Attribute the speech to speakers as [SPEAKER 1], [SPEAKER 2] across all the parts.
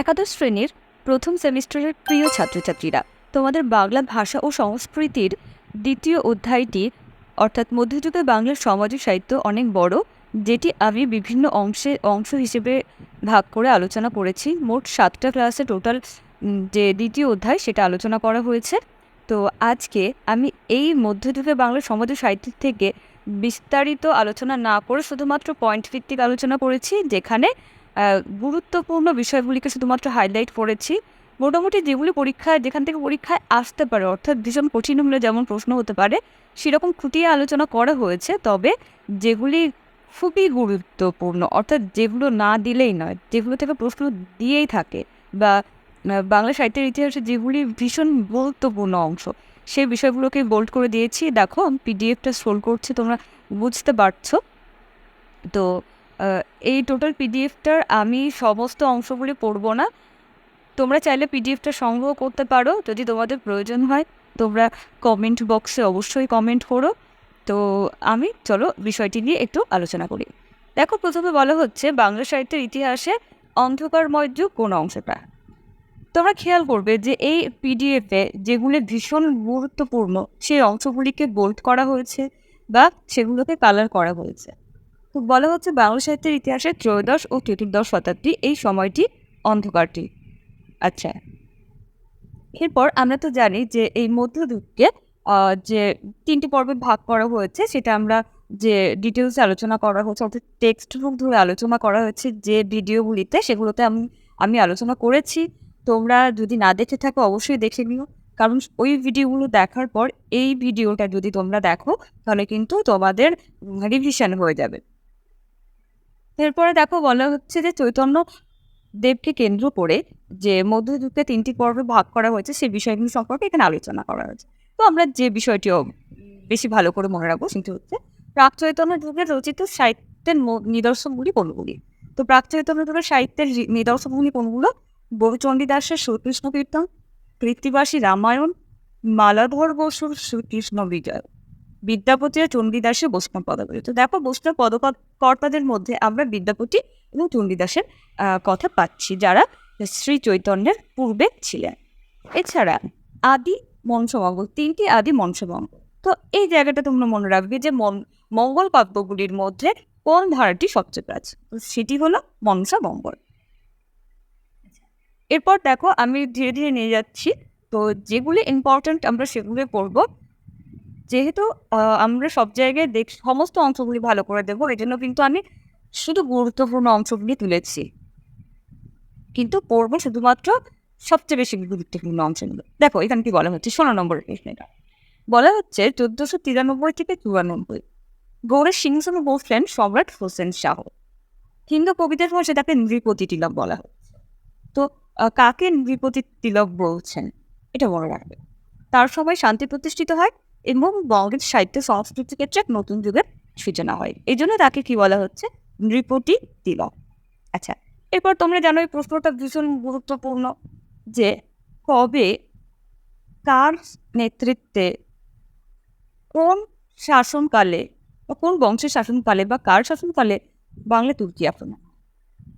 [SPEAKER 1] একাদশ শ্রেণির প্রথম সেমিস্টারের প্রিয় ছাত্রছাত্রীরা, তোমাদের বাংলা ভাষা ও সংস্কৃতির দ্বিতীয় অধ্যায়টি, অর্থাৎ মধ্যযুগে বাংলার সমাজ সাহিত্য অনেক বড়, যেটি আমি বিভিন্ন অংশে অংশ হিসেবে ভাগ করে আলোচনা করেছি। মোট সাতটা ক্লাসে টোটাল যে দ্বিতীয় অধ্যায় সেটা আলোচনা করা হয়েছে। তো আজকে আমি এই মধ্যযুগে বাংলা সমাজ সাহিত্য থেকে বিস্তারিত আলোচনা না করে শুধুমাত্র পয়েন্ট ভিত্তিক আলোচনা করেছি, যেখানে গুরুত্বপূর্ণ বিষয়গুলিকে শুধুমাত্র হাইলাইট করেছি। মোটামুটি যেগুলি পরীক্ষায় যেখান থেকে পরীক্ষায় আসতে পারে, অর্থাৎ ভীষণ কঠিন হলে যেমন প্রশ্ন হতে পারে, সেরকম খুঁটিয়ে আলোচনা করা হয়েছে। তবে যেগুলি খুবই গুরুত্বপূর্ণ, অর্থাৎ যেগুলো না দিলেই নয়, যেগুলো থেকে প্রশ্ন দিয়েই থাকে, বা বাংলা সাহিত্যের ইতিহাসে যেগুলি ভীষণ গুরুত্বপূর্ণ অংশ, সেই বিষয়গুলোকে বোল্ড করে দিয়েছি। দেখো পিডিএফটা স্ক্রোল করছি, তোমরা বুঝতে পারছ। তো এই টোটাল পিডিএফটার আমি সমস্ত অংশগুলি পড়ব না। তোমরা চাইলে পিডিএফটা সংগ্রহ করতে পারো, যদি তোমাদের প্রয়োজন হয়। তোমরা কমেন্ট বক্সে অবশ্যই কমেন্ট করো। তো আমি, চলো বিষয়টি নিয়ে একটু আলোচনা করি। দেখো, প্রথমে বলা হচ্ছে, বাংলা সাহিত্যের ইতিহাসে অন্ধকারময় যুগ কোন অংশটা? তোমরা খেয়াল করবে যে এই পিডিএফে যেগুলি ভীষণ গুরুত্বপূর্ণ, সেই অংশগুলিকে বোল্ড করা হয়েছে বা সেগুলোকে কালার করা হয়েছে। তো বলা হচ্ছে বাংলা সাহিত্যের ইতিহাসে ত্রয়োদশ ও চতুর্দশ শতাব্দী এই সময়টি অন্ধকারটি। আচ্ছা। এরপর আমরা তো জানি যে এই মধ্যযুগকে যে তিনটি পর্বে ভাগ করা হয়েছে, সেটা আমরা যে ডিটেলসে আলোচনা করা হয়েছে অর্থাৎ টেক্সট বুক ধরে আলোচনা করা হয়েছে, যে ভিডিওগুলিতে সেগুলোতে আমি আমি আলোচনা করেছি। তোমরা যদি না দেখে থাকো, অবশ্যই দেখে নিও। কারণ ওই ভিডিওগুলো দেখার পর, এই ভিডিওটা যদি তোমরা দেখো, তাহলে কিন্তু তোমাদের রিভিশন হয়ে যাবে। এরপরে দেখো বলা হচ্ছে যে চৈতন্য দেবকে কেন্দ্র করে যে মধ্যযুগকে তিনটি পর্বে ভাগ করা হয়েছে সেই বিষয়গুলি সম্পর্কে এখানে আলোচনা করা হয়েছে। তো আমরা যে বিষয়টিও বেশি ভালো করে মনে রাখব সেটি হচ্ছে, প্রাক চৈতন্য যুগের রচিত সাহিত্যের নিদর্শনগুলি কোনগুলি? তো প্রাক চৈতন্য যুগের সাহিত্যের নিদর্শনগুলি কোনগুলো? বহুচণ্ডী দাসের শ্রীকৃষ্ণ কীর্তন, কৃত্তিবাসী রামায়ণ মালাধর বসুর শ্রীকৃষ্ণ বিজয়। বিদ্যাপতি আর চণ্ডীদাসের বৈষ্ণব পদাবলী। তো দেখো বৈষ্ণব পদকর্তাদের মধ্যে আমরা বিদ্যাপতি এবং চণ্ডীদাসের কথা পাচ্ছি, যারা শ্রী চৈতন্যের পূর্বে ছিলেন। এছাড়া আদি মনসমঙ্গল তিনটি আদি মনসমঙ্গল তো এই জায়গাটা তোমরা মনে রাখবে যে মঙ্গল কাব্যগুলির মধ্যে কোন ধারাটি সবচেয়ে প্রাচীন? তো সেটি হলো মনসা মঙ্গল এরপর দেখো আমি ধীরে ধীরে নিয়ে যাচ্ছি। তো যেগুলি ইম্পর্ট্যান্ট আমরা সেগুলি পড়ব। যেহেতু আমরা সব জায়গায় দেখ, সমস্ত অংশগুলি ভালো করে দেবো এই জন্য কিন্তু আমি শুধু গুরুত্বপূর্ণ অংশগুলি তুলেছি। কিন্তু পড়ব শুধুমাত্র সবচেয়ে বেশি গুরুত্বপূর্ণ অংশগুলো। দেখো, এখানে কি বলা হচ্ছে? ষোলো নম্বরের প্রশ্নটা। বলা হচ্ছে চোদ্দশো তিরানব্বই থেকে চুরানব্বই। গৌড়ের সিংহাসনে বসলেন সম্রাট হোসেন শাহ। হিন্দু কবিদের ভাষায় তাকে নৃপতি তিলক বলা হচ্ছে। তো কাকে নৃপতি তিলক বলছেন? এটা মনে রাখবে। তার সময় শান্তি প্রতিষ্ঠিত হয়। এবং বঙ্গের সাহিত্য সংস্কৃতি ক্ষেত্রে এক নতুন যুগের সূচনা হয়। এই জন্য তাকে কি বলা হচ্ছে? নৃপতি তিলক। আচ্ছা এরপর তোমরা জানো এই প্রশ্নটা ভীষণ গুরুত্বপূর্ণ যে কবে কার নেতৃত্বে কোন শাসনকালে বা কোন বংশের শাসনকালে বা কার শাসনকালে বাংলা তুর্কি আক্রমণ?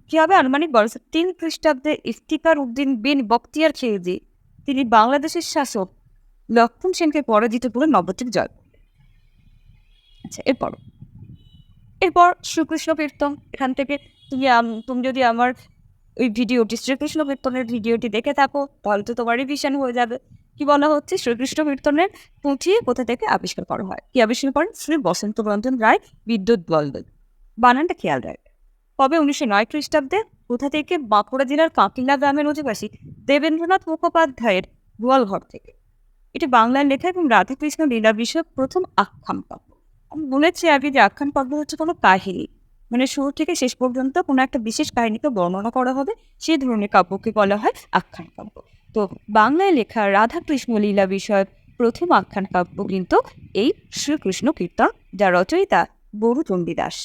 [SPEAKER 1] কীভাবে আনুমানিক বয়স? তিন খ্রিস্টাব্দে ইফতিকার উদ্দিন বিন বক্তিয়ার খিলজি, তিনি বাংলাদেশের শাসক লক্ষণ সেনকে পরাজিত করে নবদ্বীপ জয় আচ্ছা এরপর। এরপর শ্রীকৃষ্ণ কীর্তন। এখান থেকে তুমি তুমি যদি আমার ওই ভিডিওটি শ্রীকৃষ্ণ কীর্তনের ভিডিওটি দেখে থাকো, তাহলে তো তোমার রিভিশন হয়ে যাবে। কি বলা হচ্ছে? শ্রীকৃষ্ণ কীর্তনের পুঁথি কোথা থেকে আবিষ্কার করা হয়? কি আবিষ্কার করেন? শ্রী বসন্ত রঞ্জন রায়, বিদ্যুৎ বলদেব বানানটা খেয়াল রাখবে কবে? উনিশশো নয় খ্রিস্টাব্দে। কোথা থেকে? বাঁকুড়া জেলার কাঁকিলা গ্রামের অধিবাসী দেবেন্দ্রনাথ মুখোপাধ্যায়ের গোয়ালঘর থেকে। এটি বাংলার লেখা এবং রাধাকৃষ্ণ লীলা বিষয়ক প্রথম আখ্যান কাব্য আমি বলেছি আগে যে আখ্যান কাব্য হচ্ছে কোনো কাহিনী। মানে শুরু থেকে শেষ পর্যন্ত কোনো একটা বিশেষ কাহিনীকে বর্ণনা করা হবে সেই ধরনের কাব্যকে বলা হয় আখ্যান কাব্য তো বাংলায় লেখা রাধাকৃষ্ণ লীলা বিষয়ক প্রথম আখ্যান কাব্য কিন্তু এই শ্রীকৃষ্ণ কীর্তন, যা রচয়িতা বরু চণ্ডীদাস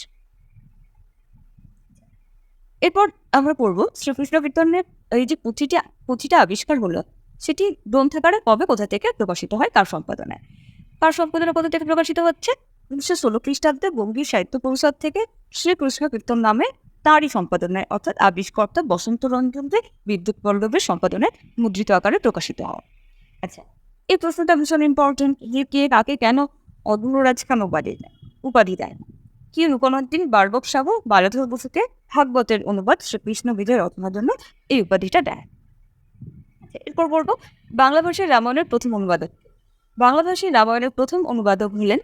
[SPEAKER 1] এরপর আমরা পড়ব শ্রীকৃষ্ণ কীর্তনের এই যে পুঁথিটা পুঁথিটা আবিষ্কার হলো সেটি গ্রন্থাগারে কবে, কোথা থেকে প্রকাশিত হয়, কার সম্পাদনায়? কার সম্পাদনা কোথা থেকে প্রকাশিত হচ্ছে? উনিশশো ষোলো খ্রিস্টাব্দে বঙ্গীয় সাহিত্য পরিষদ থেকে শ্রীকৃষ্ণ কীর্তন নামে তারই সম্পাদনায়, অর্থাৎ আবিষ্কর্তা বসন্ত রঞ্জনদের বিদ্যুৎ বল্লভের সম্পাদনায় মুদ্রিত আকারে প্রকাশিত হয়। আচ্ছা এই প্রশ্নটা ভীষণ ইম্পর্টেন্ট যে কে, কাকে, কেন অধুররাজ খান উপাধি দেয়? উপাধি দেয় না। কি রূপনাথদিন বার্বক সাহু বালাধর বসুকে ভাগবতের অনুবাদ শ্রীকৃষ্ণ বিজয় রচনার জন্য এই উপাধিটা দেয়? এরপর বলব, বাংলা ভাষায় রামায়ণের প্রথম অনুবাদক। বাংলা ভাষায় রামায়ণের প্রথম অনুবাদক হলেন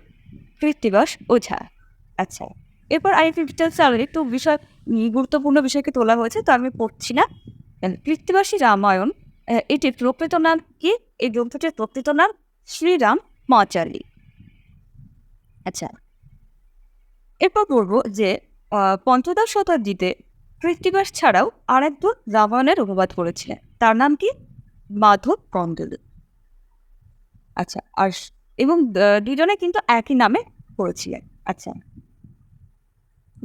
[SPEAKER 1] কৃত্তিবাস ওঝা। আচ্ছা এরপর আই ফিফটাল সালের একটু বিষয় গুরুত্বপূর্ণ বিষয়কে তোলা হয়েছে, তো আমি পড়ছি না। কৃত্তিবাসী রামায়ণ এটির প্রকৃত নাম কি? এই গ্রন্থটির প্রকৃত নাম শ্রীরাম মাচালি। আচ্ছা এরপর বলব যে পঞ্চদশ শতাব্দীতে কৃত্তিবাস ছাড়াও আর আরেকজন রামায়ণের অনুবাদ করেছিলেন। তার নাম কি? মাধব কন্দল আচ্ছা আর এবং দুজনে কিন্তু একই নামে করেছিলেন আচ্ছা।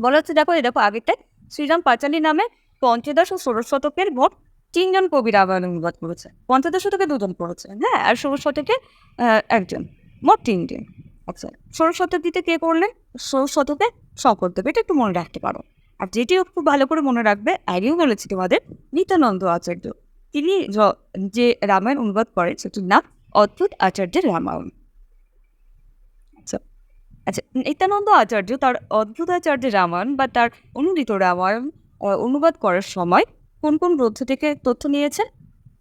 [SPEAKER 1] বলা হচ্ছে, দেখো, এই দেখো, আগেরটায় শ্রীরাম পাঁচালী নামে পঞ্চদশ ও ষোড়শ শতকের মোট তিনজন কবির রামায়ণ অনুবাদ করেছে। পঞ্চদশ শতকে দুজন করেছে হ্যাঁ আর ষোড়শ শতকে একজন, মোট তিনজন। আচ্ছা ষোড়শ শতাব্দীতে কে করলেন ষোড়শ শতকে শঙ্করদেব, এটা একটু মনে রাখতে পারো। আর যেটিও খুব ভালো করে মনে রাখবে, আগেও বলেছি তোমাদের, নিত্যানন্দ আচার্য। তিনি যে রামায়ণ অনুবাদ করেন সেটির নাম অদ্ভুত আচার্যের রামায়ণ। আচ্ছা আচ্ছা নিত্যানন্দ আচার্য তার অদ্ভুত আচার্যের রামায়ণ বা তার অনুদিত রামায়ণ অনুবাদ করার সময় কোন কোন গ্রন্থ থেকে তথ্য নিয়েছেন?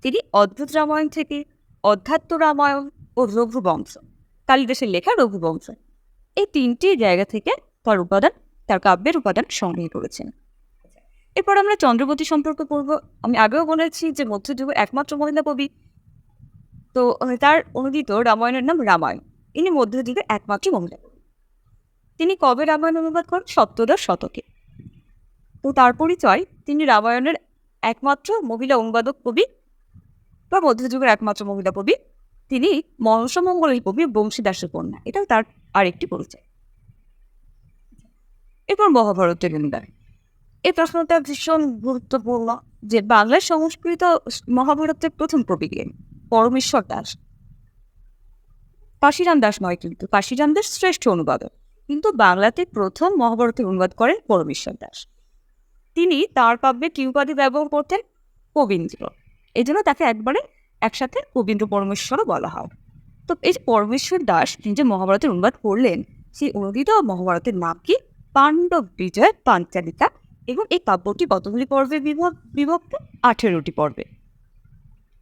[SPEAKER 1] তিনি অদ্ভুত রামায়ণ থেকে অধ্যাত্ম রামায়ণ ও রঘুবংশ, কালিদাসের লেখা রঘুবংশ। এই তিনটি জায়গা থেকে তার উপাদান, তার কাব্যের উপাদান সংগ্রহ করেছেন। এরপর আমরা চন্দ্রবতী সম্পর্কে পড়ব। আমি আগেও বলেছি যে মধ্যযুগে একমাত্র মহিলা কবি। তো তার অনুদিত রামায়ণের নাম রামায়ণ। ইনি মধ্যযুগের একমাত্র মহিলা তিনি কবে রামায়ণ অনুবাদ করেন? সপ্তদশ শতকে। তো, তার পরিচয়, তিনি রামায়ণের একমাত্র মহিলা অনুবাদক কবি বা মধ্যযুগের একমাত্র মহিলা কবি। তিনি মনসমঙ্গলের কবি বংশীদাসের কন্যা। এটাও তার আরেকটি পরিচয়। এরপর মহাভারতের অনুদান এই প্রশ্নটা ভীষণ গুরুত্বপূর্ণ যে বাংলার সংস্কৃত মহাভারতের প্রথম কবি কে? পরমেশ্বর দাস। কাশিরাম দাস নয় কিন্তু কাশিরাম দাস শ্রেষ্ঠ অনুবাদক। কিন্তু বাংলাতে প্রথম মহাভারতের অনুবাদ করেন পরমেশ্বর দাস। তিনি তার কাব্যে কি উপাধি ব্যবহার করতেন? কবীন্দ্র এই জন্য তাকে একবারে একসাথে কবীন্দ্র পরমেশ্বরও বলা হয়। তো এই যে পরমেশ্বর দাস তিনি যে মহাভারতের অনুবাদ করলেন, সেই অনুদিত মহাভারতের নাম কি? পাণ্ডব বিজয় পাঞ্চালিকা এবং এই কাব্যটি কতগুলি পর্বে বিভক্ত বিভক্ত আঠেরোটি পর্বে।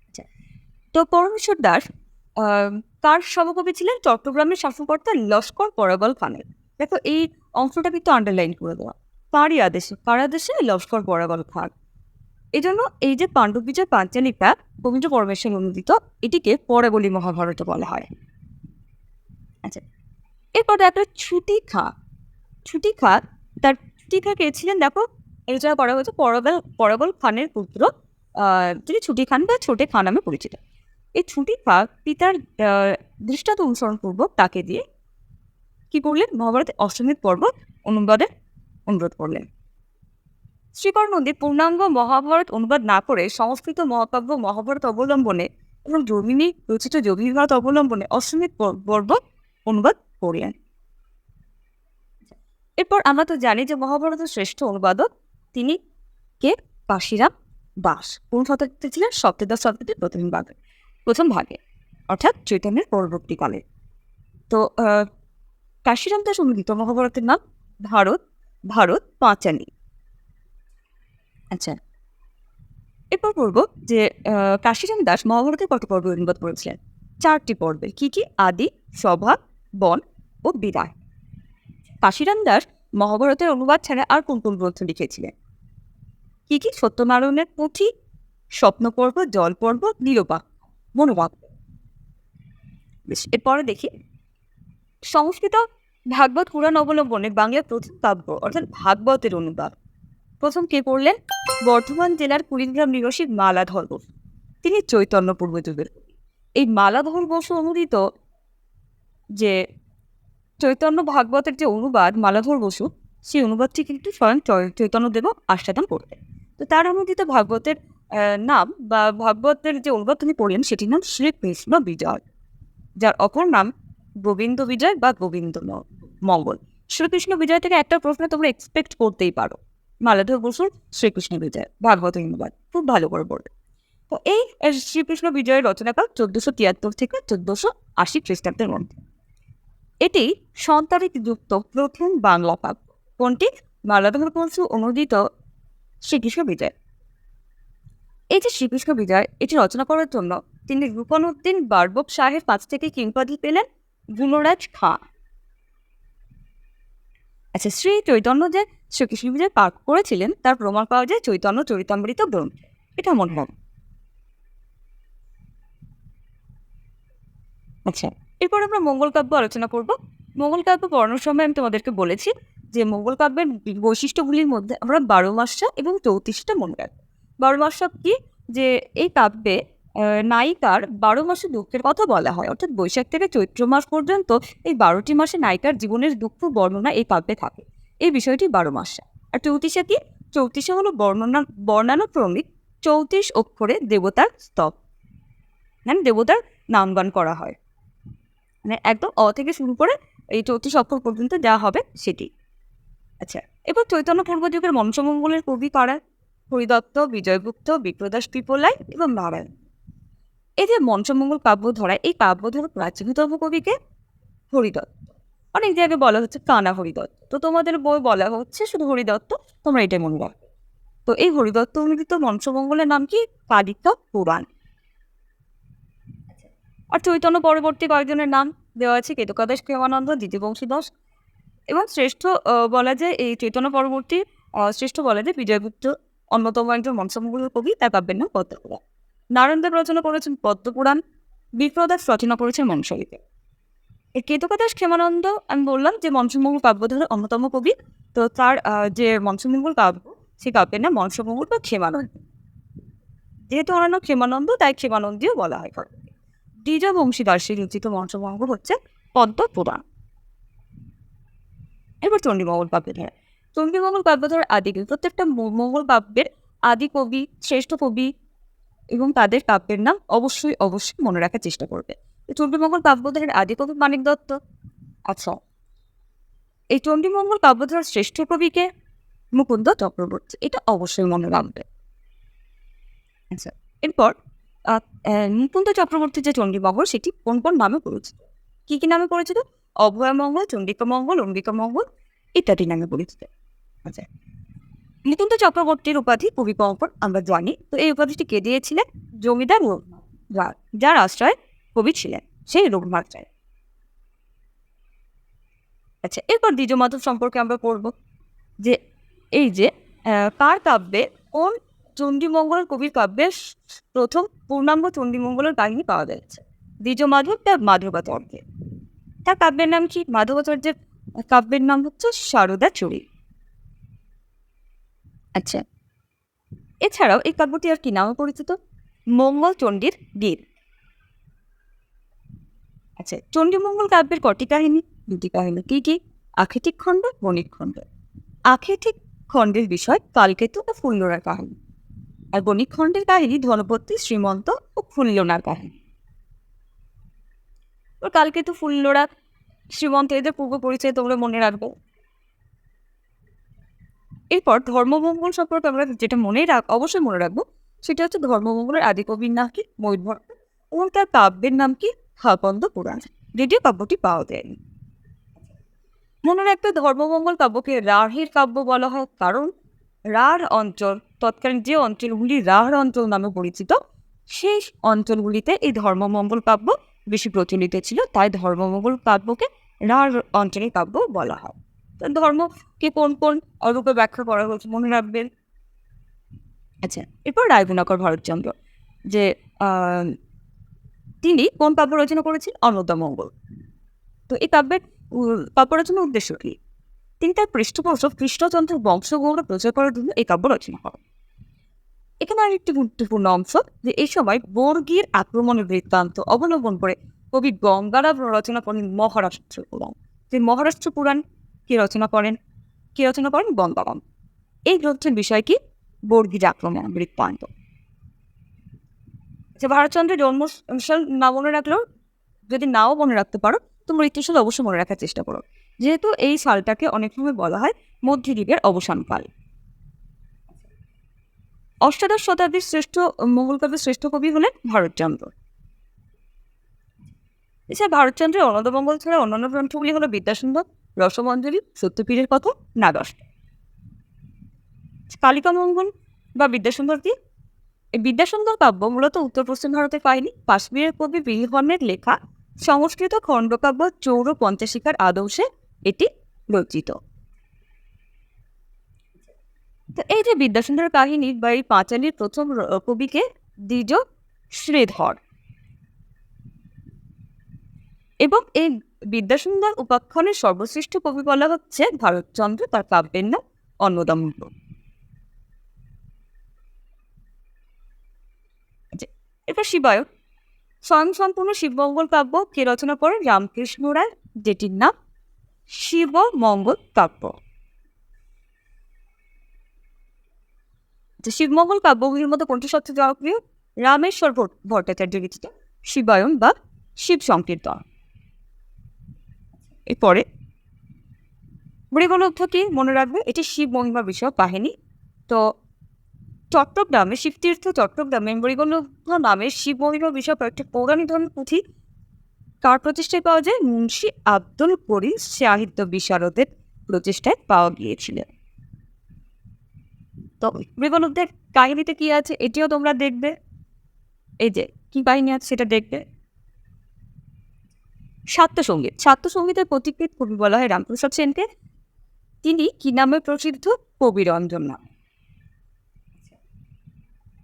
[SPEAKER 1] আচ্ছা, তো পরমেশ্বর দাস তার সভাকবি ছিলেন? চট্টগ্রামের শাসনকর্তা লস্কর পরাগল খানের। দেখো এই অংশটা কিন্তু আন্ডারলাইন করে দেওয়া। তারই আদেশে? কার আদেশে? লস্কর পরাগল খান। এই জন্য এই যে পাণ্ডব বিজয় পাঞ্চালিকা রবীন্দ্র পরমেশ্বর অনুদিত এটিকে পরাবলী মহাভারত বলা হয়। আচ্ছা এরপর একটা ছুটি খা ছুটি খা তার ছুটি খা কে ছিলেন? দেখো এছাড়া করা হয়েছে, পরাবল পরাবল খানের পুত্র তিনি ছুটি খান বা ছোটে খান নামে পরিচিত। এই ছুটি খা পিতার দৃষ্টান্ত অনুসরণপূর্বক তাকে দিয়ে কি করলেন? মহাভারতের অষ্টমীর পর্ব অনুবাদে অনুরোধ করলেন। শ্রীকর নদী পূর্ণাঙ্গ মহাভারত অনুবাদ না করে সংস্কৃত মহাকাব্য মহাভারত অবলম্বনে এবং জমিনী রচিত জমিনী ভারত অবলম্বনে অষ্টমীর পর- পর্ব অনুবাদ করলেন। এরপর আমরা তো জানি যে মহাভারতের শ্রেষ্ঠ অনুবাদক তিনি কে? কাশিরাম দাস কোন শতাব্দীতে ছিলেন? সপ্তদশ শতাব্দীর প্রথম ভাগে। প্রথম ভাগে, অর্থাৎ চৈতন্যের পরবর্তীকালে তো কাশিরাম দাস অনুদিত মহাভারতের নাম ভারত ভারত পাঁচালী। আচ্ছা এরপর বলব যে কাশিরাম দাস মহাভারতের কত পর্বে অনুবাদ করেছিলেন। চারটি পর্বে, কি কি? আদি, সভা, বন ও বিদায়। কাশিরাম দাস মহাভারতের অনুবাদ ছাড়া আর কোন কোন গ্রন্থ লিখেছিলেন? কি কি? সত্যনারায়ণের পুঁথি, স্বপ্নপর্ব, জলপর্ব নীলপা মনোবাক বেশ, এরপরে দেখি। সংস্কৃত ভাগবত পুরাণ অবলম্বনে বাংলার প্রথম কাব্য, অর্থাৎ ভাগবতের অনুবাদ। প্রথম কে করলেন বর্ধমান জেলার কুড়িগ্রাম নিবাসী মালাধর বসু। তিনি চৈতন্য পূর্বযুগের কবি। এই মালাধর বসু অনুদিত যে চৈতন্য ভাগবতের যে অনুবাদ মালাধর বসু, সেই অনুবাদটি কিন্তু স্বয়ং চৈ- চৈতন্যদেব আস্বাদন করতেন তো তার অনুদিত ভাগবতের নাম বা ভাগবতের যে অনুবাদ তিনি পড়লেন সেটির নাম শ্রীকৃষ্ণ বিজয়, যার অপর নাম গোবিন্দ বিজয় বা গোবিন্দ মঙ্গল। শ্রীকৃষ্ণ বিজয় থেকে একটা প্রশ্ন তোমরা এক্সপেক্ট করতেই পারো। মালাধর বসুর শ্রীকৃষ্ণ বিজয় ভাগবত অনুবাদ। খুব ভালো করে পড়বে। তো এই শ্রীকৃষ্ণ বিজয়ের রচনাকাল চোদ্দশো তিয়াত্তর থেকে চোদ্দশো আশি খ্রিস্টাব্দের মধ্যে। এটি সন্তানিক যুক্ত প্রথম বাংলা কাব্য কোনটি? মালাধর বসু অনুদিত শ্রীকৃষ্ণ বিজয়। এই যে শ্রীকৃষ্ণ বিজয়, এটি রচনা করার জন্য তিনি রূপনুদ্দিন বারবব শাহের কাছ থেকে কিংপাদি পেলেন গুণরাজ খাঁ। আচ্ছা শ্রী চৈতন্য যে শ্রীকৃষ্ণ বিজয় পাঠ করেছিলেন, তার প্রমাণ পাওয়া যায় চৈতন্য চরিতামৃত গ্রন্থে। এটা মনে হয়। আচ্ছা এরপর আমরা মঙ্গল কাব্য আলোচনা করব। মঙ্গল কাব্য পড়ানোর সময় আমি তোমাদেরকে বলেছি যে মঙ্গল কাব্যের বৈশিষ্ট্যগুলির মধ্যে আমরা বারো মাসটা এবং চৌত্রিশটা মনে রাখব। বারো মাসটা কি? যে এই কাব্যে নায়িকার বারো মাসে দুঃখের কথা বলা হয়। অর্থাৎ বৈশাখ থেকে চৈত্র মাস পর্যন্ত এই বারোটি মাসে নায়িকার জীবনের দুঃখ, বর্ণনা এই কাব্যে থাকে। এই বিষয়টি বারো মাসে। আর চৌত্রিশে কি? চৌত্রিশে হলো বর্ণনা, বর্ণানুক্রমিক চৌত্রিশ অক্ষরে দেবতার স্তব। মানে দেবতার নামগান করা হয়। মানে একদম অ থেকে শুরু করে এই চৌত্রিশ অক্ষর পর্যন্ত যা হবে সেটি। আচ্ছা এবার চৈতন্য পূর্বযুগের মঞ্চমঙ্গলের কবি কারা? হরিদত্ত, বিজয়গুপ্ত, বিপ্রদাস পিপলাই এবং নারায়ণ। এই যে মঞ্চমঙ্গল কাব্য ধরা এই কাব্য ধরা প্রাচীনতম কবিকে? হরিদত্ত। অনেক জায়গায় বলা হচ্ছে কানা হরিদত্ত। তো তোমাদের বই বলা হচ্ছে শুধু হরিদত্ত, তোমরা এটাই মনে রাখো। তো এই হরিদত্ত অনুদিত মঞ্চমঙ্গলের নাম কি? কালিকা পুরাণ। আর চৈতন্য পরবর্তী কয়েকজনের নাম দেওয়া আছে কেতুকাদাস প্রেমানন্দ দ্বিতীয়বংশী দাস এবং শ্রেষ্ঠ বলা যায় এই চৈতন্য পরবর্তী শ্রেষ্ঠ বলা যায় বিজয়গুপ্ত, অন্যতম একজন মনসমঙ্গলের কবি, তার কাব্যের নাম পদ্মপুরাণ। নারায়ণদেব রচনা করেছেন পদ্মপুরাণ, বিপ্রদাস রচনা করেছেন মনসারিতে। এই কেতুকাদাস ক্ষেমানন্দ আমি বললাম যে মনসমঙ্গল কাব্যধারের অন্যতম কবি, তো তার যে মনসমঙ্গল কাব্য, সেই কাব্যের নাম মনসমঙ্গল বা ক্ষেমানন্দ যেহেতু নাম ক্ষেমানন্দ তাই ক্ষেমানন্দীও বলা হয়। দ্বিজ বংশীদাসী রচিত মঞ্চমঙ্গল হচ্ছে পদ্মপুরাণ। এবার চণ্ডীমঙ্গল কাব্যধারা চণ্ডীমঙ্গল কাব্যধারার আদি কবি, প্রত্যেকটা মঙ্গল কাব্যের আদি কবি, শ্রেষ্ঠ কবি এবং তাদের কাব্যের নাম অবশ্যই অবশ্যই মনে রাখার চেষ্টা করবে। চণ্ডীমঙ্গল কাব্যধারার আদি কবি মানিক দত্ত আচ্ছা। এই চণ্ডীমঙ্গল কাব্যধারার শ্রেষ্ঠ কবিকে মুকুন্দ চক্রবর্তী। এটা অবশ্যই মনে রাখবে। আচ্ছা এরপর মুকুন্দ চক্রবর্তীর যে চণ্ডীমঙ্গল সেটি কোন কোন নামে পরিচিত? কি কি নামে পরিচিত? অভয়মঙ্গল চণ্ডিকা মঙ্গল, অম্বিকা ইত্যাদি নামে পরিচিত। আচ্ছা। মুকুন্দ চক্রবর্তীর উপাধি কবি কঙ্কর আমরা জানি। তো এই উপাধিটি কে দিয়েছিলেন? জমিদার যার আশ্রয় কবি ছিলেন, সেই রঘুনাথ রায়। আচ্ছা এরপর দ্বিজ মাধব সম্পর্কে আমরা পড়ব। যে, এই যে কার কাব্যে কোন চণ্ডীমঙ্গল কবির কাব্যের প্রথম পূর্ণাঙ্গ চণ্ডীমঙ্গলের কাহিনী পাওয়া যাচ্ছে। দ্বিজ মাধব তার মাধবাচার্যের। তার কাব্যের নাম কি? মাধবাচার্যের কাব্যের নাম হচ্ছে সারদা চুরি। আচ্ছা এছাড়াও এই কাব্যটি আর কি নামে পরিচিত? মঙ্গল চণ্ডীর গীত আচ্ছা চণ্ডীমঙ্গল কাব্যের কটি কাহিনী? দুটি কাহিনী কি কি? আখেটিক খণ্ড বণিক খণ্ড। আখেটিক খণ্ডের বিষয় কালকেতু ও ফুল্লরার কাহিনী। আর বণিক খণ্ডের কাহিনী ধনপতি, শ্রীমন্ত ও ফুল্লনার কাহিনী। ওর কালকেতু ফুল্লরা শ্রীমন্ত এদের পূর্ব পরিচয় তোমরা মনে রাখব। এরপর ধর্মমঙ্গল সম্পর্কে আমরা যেটা মনে রাখ, অবশ্যই মনে রাখব, সেটা হচ্ছে ধর্মমঙ্গলের আদি কবির নাম কি? ময়ূরভট্ট এবং তার কাব্যের নাম কি? হাপন্দ পুরাণ। যদিও কাব্যটি পাওয়া যায়নি। মনে রাখবে ধর্মমঙ্গল কাব্যকে রাঢ়ের কাব্য বলা হয়। কারণ রাঢ় অঞ্চল, তৎকালীন যে অঞ্চলগুলি রাঢ় অঞ্চল নামে পরিচিত, সেই অঞ্চলগুলিতে এই ধর্মমঙ্গল কাব্য বেশি প্রচলিত ছিল। তাই ধর্মমঙ্গল কাব্যকে রাঢ় অঞ্চলের কাব্য বলা হয়। ধর্মকে কোন কোন অরূপে ব্যাখ্যা করা হয়েছে মনে রাখবেন? আচ্ছা এরপর রায়গুণাকর ভরতচন্দ্র, যে তিনি কোন কাব্য রচনা করেছেন অন্নদামঙ্গল তো এই কাব্যের কাব্য রচনার উদ্দেশ্য কি? তিনি তার পৃষ্ঠপোষক কৃষ্ণচন্দ্রের বংশগৌরব প্রচার করার জন্য এই কাব্য রচনা করেন এখানে আরেকটি গুরুত্বপূর্ণ অংশ যে এই সময় বর্গীর আক্রমণের বৃত্তান্ত অবলম্বন করে কবি গঙ্গারাম রচনা করেন মহারাষ্ট্র পুরাণ। যে মহারাষ্ট্র পুরাণ কে রচনা করেন? কে রচনা করেন গঙ্গারাম। এই গ্রন্থের বিষয় কি? বর্গীর আক্রমণ বৃত্তান্ত। যে ভারতচন্দ্রের জন্ম না মনে রাখলেও যদি নাও মনে রাখতে পারো তো মৃত্যুসাল অবশ্যই মনে রাখার চেষ্টা করো। যেহেতু এই সালটাকে অনেক সময় বলা হয় মধ্যযুগের অবসানকাল অষ্টাদশ শতাব্দীর শ্রেষ্ঠ মঙ্গল কাব্যের শ্রেষ্ঠ কবি হলেন ভারতচন্দ্র। এছাড়া ভারতচন্দ্রের অনদমঙ্গল ছাড়া অন্যান্য গ্রন্থগুলি হলো বিদ্যাসুন্দর, রসমঞ্জরি, সত্যপীরের কথা নাগস কালিকামঙ্গল বা বিদ্যাসুন্দর কি? এই বিদ্যাসুন্দর কাব্য মূলত উত্তর পশ্চিম ভারতের কাহিনী কাশ্মীরের কবি বিলহর্নের লেখা সংস্কৃত খণ্ডকাব্য চৌর পঞ্চাশিকার আদর্শে এটি রচিত তো এই যে বিদ্যাসুন্দর কাহিনী বা এই পাঁচালীর প্রথম কবিকে দ্বিজ শ্রীধর। এবং এই বিদ্যাসুন্দর উপাখ্যানের সর্বশ্রেষ্ঠ কবি বলা হচ্ছে ভারতচন্দ্র তার কাব্যের নাম অন্নদামূল্য আচ্ছা, এবার শিবায়ন। স্বয়ং সম্পূর্ণ শিবমঙ্গল কাব্য কে রচনা করেন রামকৃষ্ণ রায় যেটির নাম শিব মঙ্গল কাব্য। শিবমঙ্গল কাব্যগুলির মধ্যে কোনটি সবচেয়ে জনপ্রিয়? রামেশ্বর ভট্টাচার্য রচিত শিবায়ন বা শিব সংকীর্তন। এরপরে মৃগলব্ধ কি মনে রাখবে? এটি শিব মহিমা বিষয়ক কাহিনী তো চট্টগ্রামে শিবতীর্থ চট্টগ্রামে মৃগলব্ধ নামে শিব মহিমা বিষয়ক একটি পৌরাণিক ধর্মের পুঁথি কার প্রচেষ্টায় পাওয়া যায়? মুন্সি আব্দুল করিম সাহিত্য বিশারদের প্রচেষ্টায় পাওয়া গিয়েছিল। তো মৃগলব্ধের কাহিনীতে কি আছে? এটিও তোমরা দেখবে। এই যে, কি কাহিনী আছে সেটা দেখবে। সাত্য সংগীত সাত্য সঙ্গীতের প্রতিকৃত কবি বলা হয় রামপ্রসাদ সেনকে। তিনি কি নামে প্রসিদ্ধ? কবিরঞ্জন নাম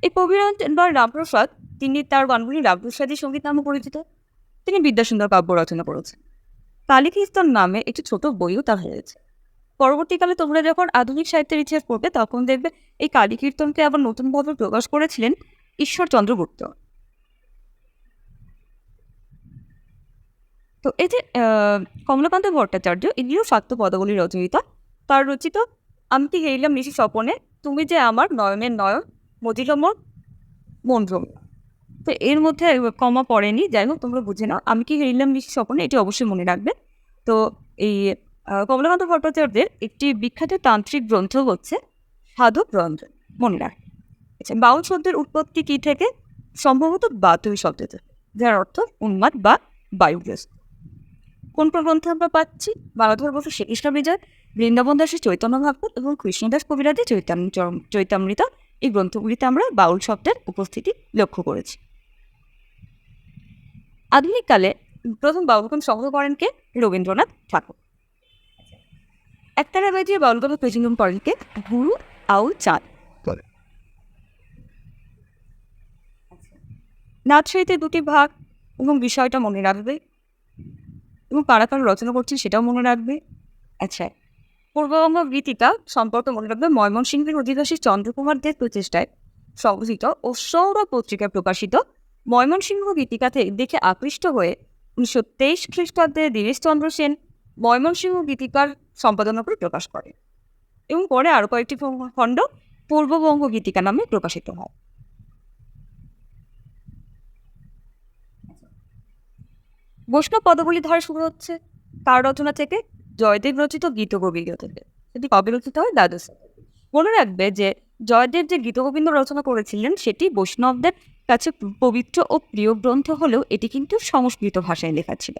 [SPEAKER 1] এই কবিরঞ্জন বা রামপ্রসাদ, তিনি তার গানগুলি রামপ্রসাদী সংগীত নামে পরিচিত। তিনি বিদ্যাসুন্দর কাব্য রচনা করেছেন। কালীকীর্তন নামে একটি ছোট বইও তার হয়েছে। পরবর্তীকালে তোমরা যখন আধুনিক সাহিত্যের ইতিহাস পড়বে, তখন দেখবে এই কালীকীর্তনকে আবার নতুনভাবে প্রকাশ করেছিলেন ঈশ্বরচন্দ্র গুপ্ত। তো এই যে কমলাকান্ত ভট্টাচার্য, ইনিও সাত্য পদগুলি রচয়িতা। তার রচিত আমি কি হেইলাম নিশি স্বপনে, তুমি যে আমার নয়নের নয়ন মজিলমর মন্দ্রম তো এর মধ্যে কমা পড়েনি। যাই হোক, তোমরা বুঝে নাও। আমি কি হেরিলাম নিশি স্বপনে, এটি অবশ্যই মনে রাখবে। তো এই কমলাকান্ত ভট্টাচার্যের একটি বিখ্যাত তান্ত্রিক গ্রন্থ হচ্ছে সাধক রঞ্জন মনে রাখ। আচ্ছা বাউল শব্দের উৎপত্তি কি থেকে? সম্ভবত বাতুই শব্দ যার অর্থ উন্মাদ বা বায়ুগ্রস্ত। কোন গ্রন্থে আমরা পাচ্ছি? বালাধর বসু শ্রীকৃষ্ণ বিজয়, বৃন্দাবন দাসের চৈতন্য ভাগবত এবং কৃষ্ণদাস কবিরাজের চৈতাম, চৈতামৃত। এই গ্রন্থগুলিতে আমরা বাউল শব্দের উপস্থিতি লক্ষ্য করেছি। আধুনিককালে প্রথম বাউল গান সংগ্রহ করেন কে? রবীন্দ্রনাথ ঠাকুর। একতারা বাজিয়ে বাউল গান প্রচলন করেন কে? গুরু আউল চাঁদ। নাচ সাহিত্যের দুটি ভাগ এবং বিষয়টা মনে রাখবে। এবং কারা কারা রচনা করছেন সেটাও মনে রাখবে। আচ্ছা পূর্ববঙ্গ গীতিকা সম্পর্কে মনে রাখবে ময়মনসিংহের অধিবাসী চন্দ্রকুমার দের প্রচেষ্টায় সংগঠিত ও সৌরভ পত্রিকায় প্রকাশিত ময়মনসিংহ গীতিকাতে দেখে আকৃষ্ট হয়ে উনিশশো তেইশ খ্রিস্টাব্দে দীনেশচন্দ্র সেন ময়মনসিংহ গীতিকার সম্পাদনা করে প্রকাশ করে এবং পরে আরও কয়েকটি খণ্ড পূর্ববঙ্গ গীতিকা নামে প্রকাশিত হয়। বৈষ্ণব পদগুলি ধারা শুরু হচ্ছে তার রচনা থেকে জয়দেব রচিত গীতগোবিন্দ থেকে। সেটি কবে রচিত হয়? দ্বাদশ। মনে রাখবে যে জয়দেব যে গীতগোবিন্দ রচনা করেছিলেন সেটি বৈষ্ণবদের কাছে পবিত্র ও প্রিয় গ্রন্থ হলেও এটি কিন্তু সংস্কৃত ভাষায় লেখা ছিল।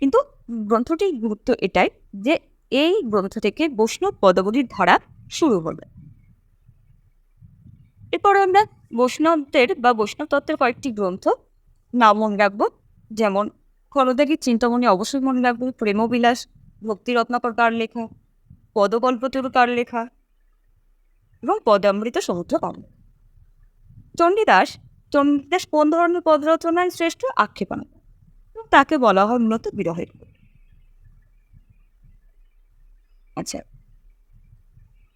[SPEAKER 1] কিন্তু গ্রন্থটির গুরুত্ব এটাই যে এই গ্রন্থ থেকে বৈষ্ণব পদগুলির ধারা শুরু হবে। এরপর আমরা বৈষ্ণবদের বা বৈষ্ণব তত্ত্বের কয়েকটি গ্রন্থ নাম মনে রাখব। যেমন খরদাগির চিন্তামণি অবশ্যই মনে রাখব প্রেমবিলাস ভক্তি রত্নাকর কার লেখা পদকল্পতরু কার লেখা এবং পদামৃত সমুদ্র কর্ম চণ্ডীদাস চণ্ডীদাস কোন ধরনের পদ রচনায় শ্রেষ্ঠ? আক্ষেপনা এবং তাকে বলা হয় মূলত বিরহের আচ্ছা।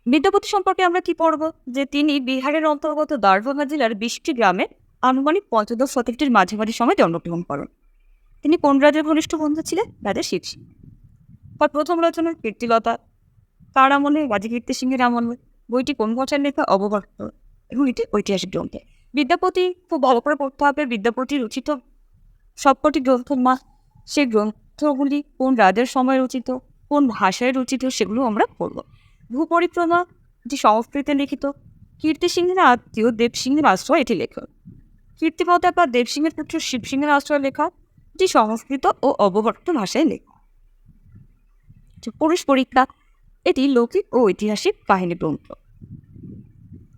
[SPEAKER 1] বিদ্যাপতি সম্পর্কে আমরা কি পড়ব? যে তিনি বিহারের অন্তর্গত দারভাঙ্গা জেলার বিশটি গ্রামে আনুমানিক পঞ্চদশ শতাব্দীর মাঝামাঝি সময় জন্মগ্রহণ করেন। তিনি কোন রাজার ঘনিষ্ঠ বন্ধু ছিলেন? রাজা শিব সিং। প্রথম রচনা কীর্তিলতা। তার আমলে রাজা কীর্তি সিংহের আমলে বইটি কোন ভাষায় লেখা অবভক্ত এবং এটি ঐতিহাসিক গ্রন্থে। বিদ্যাপতি খুব ভালো করে পড়তে হবে। বিদ্যাপতি রচিত সবকটি গ্রন্থ মা সেই গ্রন্থগুলি কোন রাজার সময় রচিত, কোন ভাষায় রচিত সেগুলো আমরা পড়ব। ভূপরিক্রমা যে সংস্কৃতে লিখিত। কীর্তি সিংহের আত্মীয় দেব সিংহের আশ্রয় এটি লেখা কীর্তিমতা বা দেব সিংহের পুত্র শিব সিংহের আশ্রয় লেখা যে সংস্কৃত ও অববর্ত ভাষায় লেখা। পুরুষ পরীক্ষা এটি লৌকিক ও ঐতিহাসিক কাহিনী গ্রন্থ।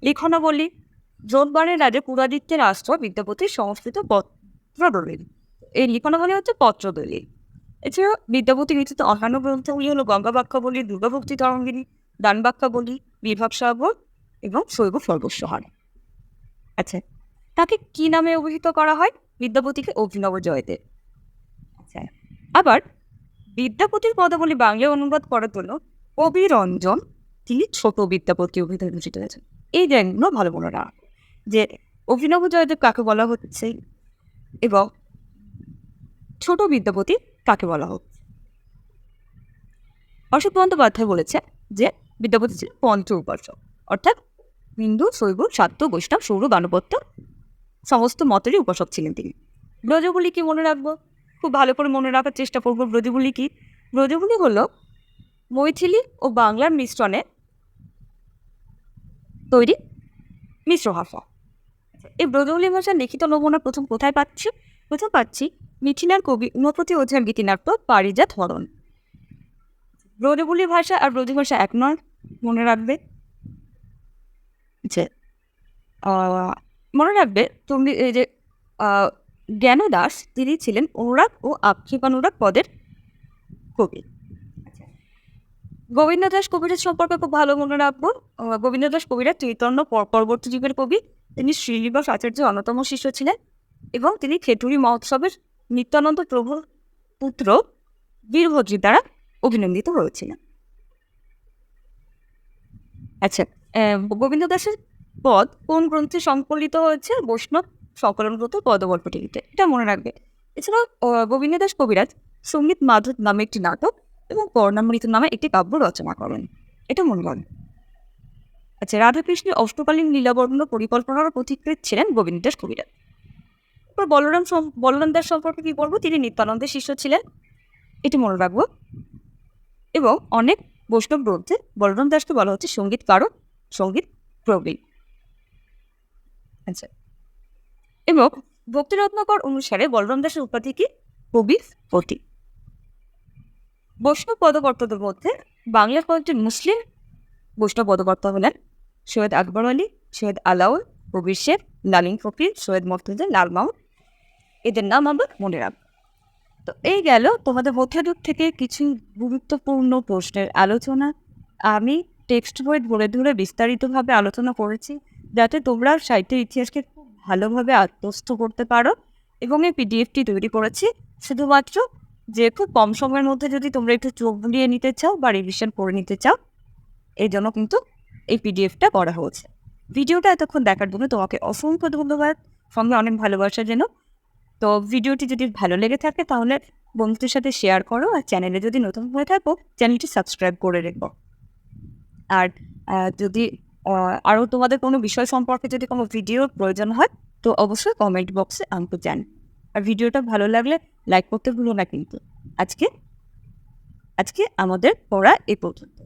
[SPEAKER 1] লিখনাবলী জোটবারের রাজা পুরাদিত্যের আশ্রয় বিদ্যাপতির সংস্কৃত পত্র দলিল এই লিখনাবলী হচ্ছে পত্র দলিল এছাড়াও বিদ্যাপতি রচিত অন্যান্য গ্রন্থগুলি হলো গঙ্গা বাক্যাবলী দুর্গাভক্তি তরঙ্গিনী দান বাক্যাবলী বিভাগ সাগর এবং শৈব সর্বস্বহার। আচ্ছা তাকে কি নামে অভিহিত করা হয়? বিদ্যাপতিকে অভিনব জয়দেব আচ্ছা আবার বিদ্যাপতির পদাবলী বাংলায় অনুবাদ করার জন্য কবি রঞ্জন তিনি ছোট বিদ্যাপতি অভিহিত হয়েছেন। এই জায়গাগুলো ভালো মনে রাখা। যে অভিনব জয়দেব কাকে বলা হচ্ছে এবং ছোট বিদ্যাপতি কাকে বলা হচ্ছে। অশোক বন্দ্যোপাধ্যায় বলেছে যে বিদ্যাপতি ছিল পঞ্চ উপাসক। অর্থাৎ হিন্দু, শৈব, সাত্য, বৈষ্ণব, সৌর গানপত্য সমস্ত মতেরই উপাসক ছিলেন তিনি। ব্রজগুলি কি মনে রাখব? খুব ভালো করে মনে রাখার চেষ্টা করব ব্রজগুলি কি। ব্রজগুলি হল মৈথিলি ও বাংলার মিশ্রণে তৈরি মিশ্র ভাষা। এই ব্রজগুলি ভাষার লিখিত নমুনা প্রথম কোথায় পাচ্ছি? প্রথম পাচ্ছি মিথিলার কবি উমাপতি ওঝার গীতিনাট্য পারিজাত হরণ। ব্রজবুলি ভাষা আর ব্রজ ভাষা এক নয় মনে রাখবে? যে মনে রাখবে তুমি এই যে আহ, জ্ঞানদাস তিনি ছিলেন অনুরাগ ও আক্ষেপানুরাগ পদের কবি। গোবিন্দ দাস কবিরাজ সম্পর্কে খুব ভালো মনে রাখব। গোবিন্দ দাস কবিরাজ চৈতন্য পর- পরবর্তী যুগের কবি। তিনি শ্রীনিবাস আচার্যের অন্যতম শিষ্য ছিলেন এবং তিনি খেটুরি মহোৎসবের নিত্যানন্দ প্রভুর পুত্র বীরভদ্রী দ্বারা অভিনন্দিত হয়েছিলেন। আচ্ছা গোবিন্দ দাসের পদ কোন গ্রন্থে সংকলিত হয়েছে? বৈষ্ণব সংকলন গ্রন্থ পদবল্পটিতে এটা মনে রাখবে। এছাড়াও গোবিন্দ দাস কবিরাজ সংগীত মাধব নামে একটি নাটক এবং কর্ণামৃত নামে একটি কাব্য রচনা করেন, এটা মনে রাখবে। আচ্ছা রাধাকৃষ্ণের অষ্টকালীন লীলাবর্ণ পরিকল্পনার প্রতিকৃত ছিলেন গোবিন্দ দাস কবিরাজ। এরপর বলরাম বলরাম দাস সম্পর্কে কি বলব? তিনি নিত্যানন্দের শিষ্য ছিলেন। এটি মনে রাখব। এবং অনেক বৈষ্ণব গ্রন্থে বলরাম দাসকে বলা হচ্ছে সংগীত কারক, সংগীত প্রবীণ। আচ্ছা। এবং ভক্তিরত্নকর অনুসারে বলরাম দাসের উপাধি কি? কবি পতি বৈষ্ণব পদকর্তাদের মধ্যে বাংলার কয়েকজন মুসলিম বৈষ্ণব পদকর্তা হলেন সৈয়দ আকবর আলী, সৈয়দ আলাউল, কবির শেখ লালিং ফকির, সৈয়দ মর্তুজা লাল মামুদ এদের নাম আমরা মনে রাখব। তো এই গেল তোমাদের মধ্যযুগ থেকে কিছু গুরুত্বপূর্ণ প্রশ্নের আলোচনা। আমি টেক্সট বই ধরে ধরে বিস্তারিতভাবে আলোচনা করেছি, যাতে তোমরা সাহিত্যের ইতিহাসকে খুব ভালোভাবে আত্মস্থ করতে পারো এবং এই পিডিএফটি তৈরি করেছি। শুধুমাত্র যে খুব কম সময়ের মধ্যে যদি তোমরা একটু চোখ বুলিয়ে নিতে চাও বা রিভিশন করে নিতে চাও এই জন্য কিন্তু এই পিডিএফটা করা হয়েছে। ভিডিওটা এতক্ষণ দেখার জন্য তোমাকে অসংখ্য ধন্যবাদ। সঙ্গে অনেক ভালোবাসা যেন তো ভিডিওটি যদি ভালো লেগে থাকে তাহলে বন্ধুদের সাথে শেয়ার করো আর চ্যানেলে যদি নতুন হয়ে থাকো চ্যানেলটি সাবস্ক্রাইব করে রেখো। আর যদি আরও তোমাদের কোনো বিষয় সম্পর্কে যদি কোনো ভিডিওর প্রয়োজন হয়, তো অবশ্যই কমেন্ট বক্সে আমাকে জান। আর ভিডিওটা ভালো লাগলে লাইক করতে ভুলো না কিন্তু। আজকে আজকে আমাদের পড়া এ পর্যন্ত।